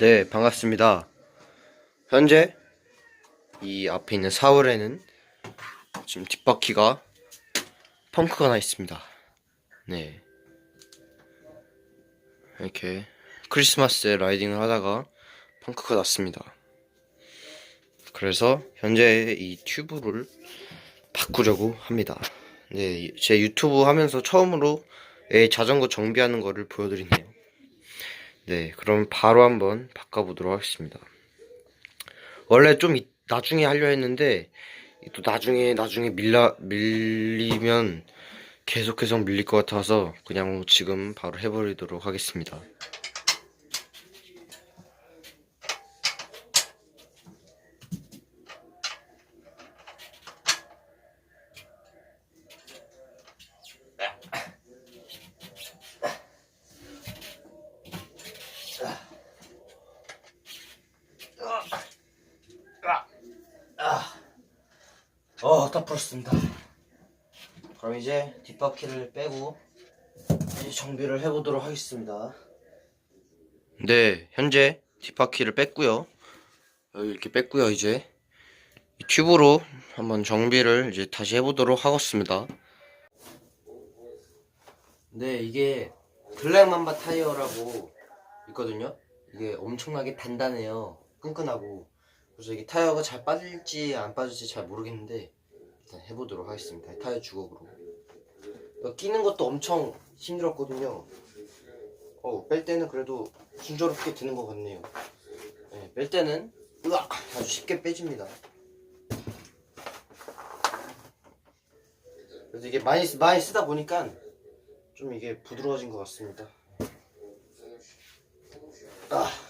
네, 반갑습니다. 현재 이 앞에 있는 사월에는 지금 뒷바퀴가 펑크가 나 있습니다. 네. 이렇게 크리스마스에 라이딩을 하다가 펑크가 났습니다. 그래서 현재 이 튜브를 바꾸려고 합니다. 네, 제 유튜브 하면서 처음으로 애 자전거 정비하는 거를 보여드리네요. 네, 그럼 바로 한번 바꿔보도록 하겠습니다. 원래 좀 이- 나중에 하려 했는데 또 나중에 나중에 밀라 밀리면 계속 계속 밀릴 것 같아서 그냥 지금 바로 해버리도록 하겠습니다. 어, 다 풀었습니다. 그럼 이제 뒷바퀴를 빼고 이제 정비를 해보도록 하겠습니다. 네, 현재 뒷바퀴를 뺐고요. 여기 이렇게 뺐고요, 이제 이 튜브로 한번 정비를 이제 다시 해보도록 하겠습니다. 네, 이게 블랙맘바 타이어라고 있거든요. 이게 엄청나게 단단해요. 끈끈하고. 그래서 이게 타이어가 잘 빠질지 안 빠질지 잘 모르겠는데 일단 해보도록 하겠습니다. 타이어 주걱으로. 끼는 것도 엄청 힘들었거든요. 어, 뺄 때는 그래도 순조롭게 드는 것 같네요. 네, 뺄 때는 으악 아주 쉽게 빼집니다. 그래서 이게 많이 쓰- 많이 쓰다 보니까 좀 이게 부드러워진 것 같습니다. 아.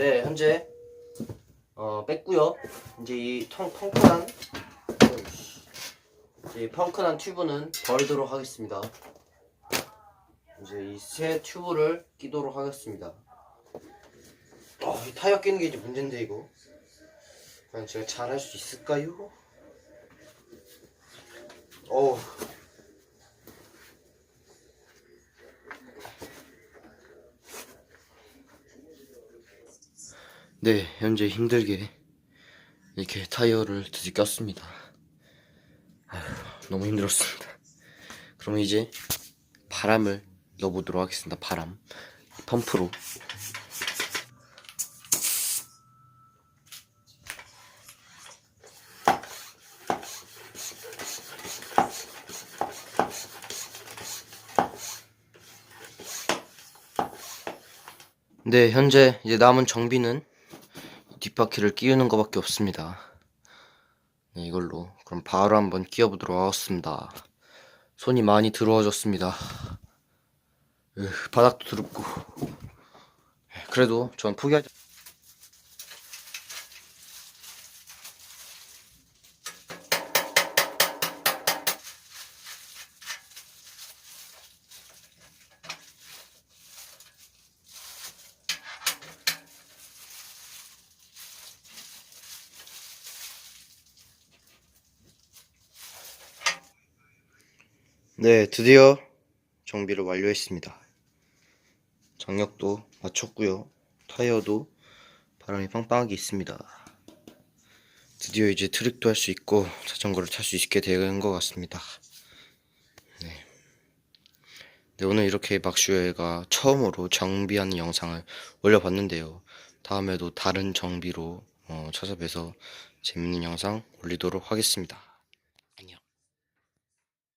네, 현재 어 뺐고요. 이제 이 어이씨. 이제 이 펑크한 튜브는 버리도록 하겠습니다. 이제 이 새 튜브를 끼도록 하겠습니다. 어, 이 타이어 끼는 게 이제 문제인데 이거. 과연 제가 잘할 수 있을까요? 어. 네, 현재 힘들게 이렇게 타이어를 드디어 꼈습니다. 아휴, 너무 힘들었습니다. 그럼 이제 바람을 넣어보도록 하겠습니다. 바람. 펌프로. 네, 현재 이제 남은 정비는 뒷바퀴를 끼우는 것밖에 없습니다. 네, 이걸로 그럼 바로 한번 끼워보도록 하겠습니다. 손이 많이 더러워졌습니다. 으, 바닥도 더럽고. 그래도 전 포기하지. 네, 드디어 정비를 완료했습니다. 장력도 맞췄고요. 타이어도 바람이 빵빵하게 있습니다. 드디어 이제 트릭도 할 수 있고 자전거를 탈 수 있게 된 것 같습니다. 네. 네, 오늘 이렇게 막슈에가 처음으로 정비하는 영상을 올려봤는데요. 다음에도 다른 정비로 어, 찾아뵈서 재밌는 영상 올리도록 하겠습니다.